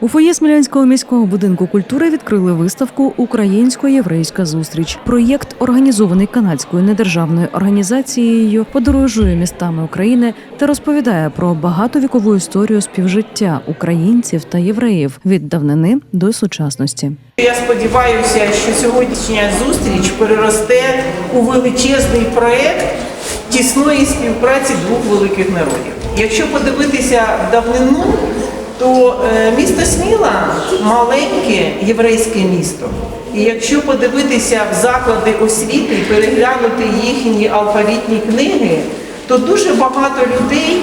У фоє Смілянського міського будинку культури відкрили виставку Українсько-єврейська зустріч. Проєкт, організований канадською недержавною організацією, подорожує містами України та розповідає про багатовікову історію співжиття українців та євреїв від давнини до сучасності. Я сподіваюся, що сьогоднішня зустріч переросте у величезний проект тісної співпраці двох великих народів. Якщо подивитися в давнину, то е, місто Сміла маленьке єврейське місто. І якщо подивитися в заклади освіти переглянути їхні алфавітні книги, то дуже багато людей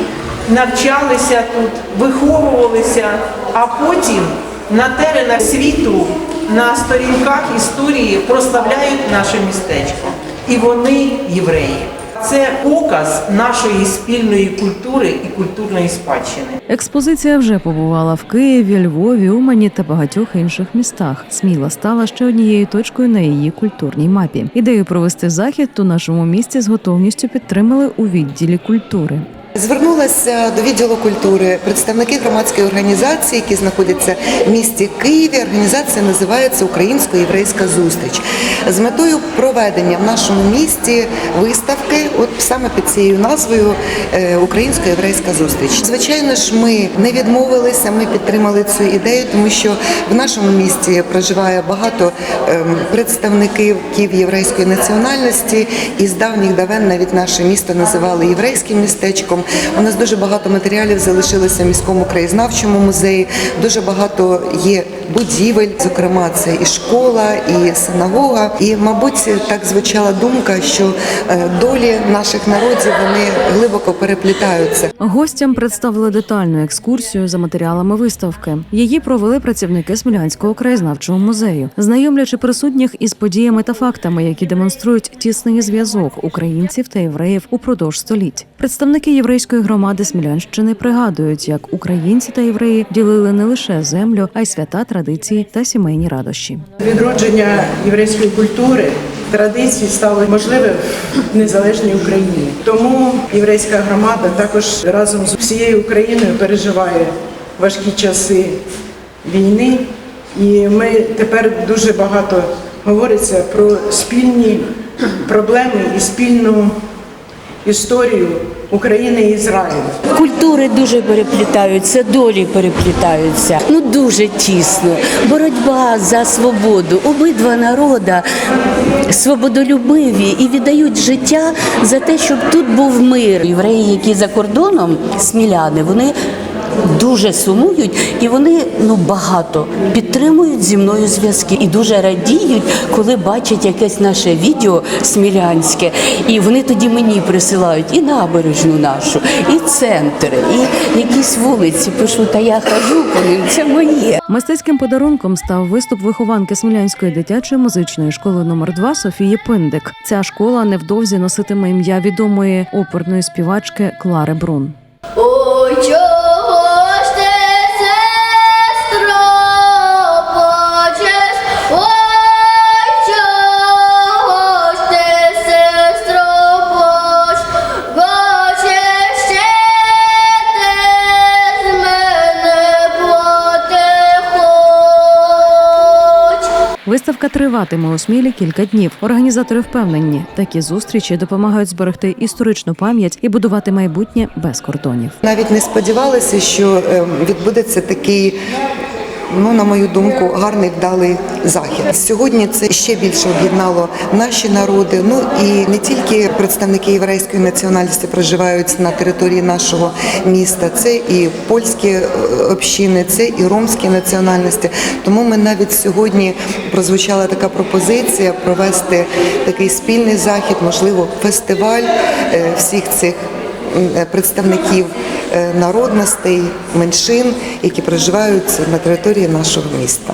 навчалися тут, виховувалися, а потім на теренах світу, на сторінках історії прославляють наше містечко. І вони євреї. Це показ нашої спільної культури і культурної спадщини. Експозиція вже побувала в Києві, Львові, Умані та багатьох інших містах. Сміла стала ще однією точкою на її культурній мапі. Ідею провести захід у нашому місті з готовністю підтримали у відділі культури. Звернулася до відділу культури представники громадської організації, які знаходяться в місті Києві. Організація називається Українсько-єврейська зустріч з метою проведення в нашому місті виставки, от саме під цією назвою е, Українсько-єврейська зустріч. Звичайно ж, ми не відмовилися, ми підтримали цю ідею, тому що в нашому місті проживає багато ем, представників єврейської національності, і з давніх давен навіть наше місто називали єврейським містечком. У нас дуже багато матеріалів залишилося в міському краєзнавчому музеї. Дуже багато є будівель, зокрема, це і школа, і синагога. І, мабуть, так звучала думка, що е, долі наших народів вони глибоко переплітаються. Гостям представили детальну екскурсію за матеріалами виставки. Її провели працівники Смілянського краєзнавчого музею, знайомлячи присутніх із подіями та фактами, які демонструють тісний зв'язок українців та євреїв упродовж століть. Представники єврейської громади Смілянщини пригадують, як українці та євреї ділили не лише землю, а й свята традиції та сімейні радощі. Відродження єврейської культури, традицій стали можливим в незалежній Україні. Тому єврейська громада також разом з всією Україною переживає важкі часи війни. І ми тепер дуже багато говориться про спільні проблеми і спільну історію України і Ізраїлю. Культури дуже переплітаються, долі переплітаються. Ну дуже тісно. Боротьба за свободу. Обидва народа свободолюбиві і віддають життя за те, щоб тут був мир. Євреї, які за кордоном, сміляни, вони. Дуже сумують і вони ну багато підтримують зі мною зв'язки і дуже радіють, коли бачать якесь наше відео смілянське, і вони тоді мені присилають і набережну нашу, і центр, і якісь вулиці. Пишу, та я хожу по ним, це моє. Мистецьким подарунком став виступ вихованки Смілянської дитячої музичної школи номер 2 Софії Пиндик. Ця школа невдовзі носитиме ім'я відомої оперної співачки Клари Брун. Виставка триватиме у Смілі кілька днів. Організатори впевнені, такі зустрічі допомагають зберегти історичну пам'ять і будувати майбутнє без кордонів. Навіть не сподівалися, що ем, відбудеться такий. Ну, на мою думку, гарний вдалий захід. Сьогодні це ще більше об'єднало наші народи. Ну і не тільки представники єврейської національності проживають на території нашого міста, це і польські е, общини, це і ромські національності. Тому ми навіть сьогодні прозвучала така пропозиція провести такий спільний захід, можливо, фестиваль е, всіх цих представників е, народностей, меншин, які проживають на території нашого міста.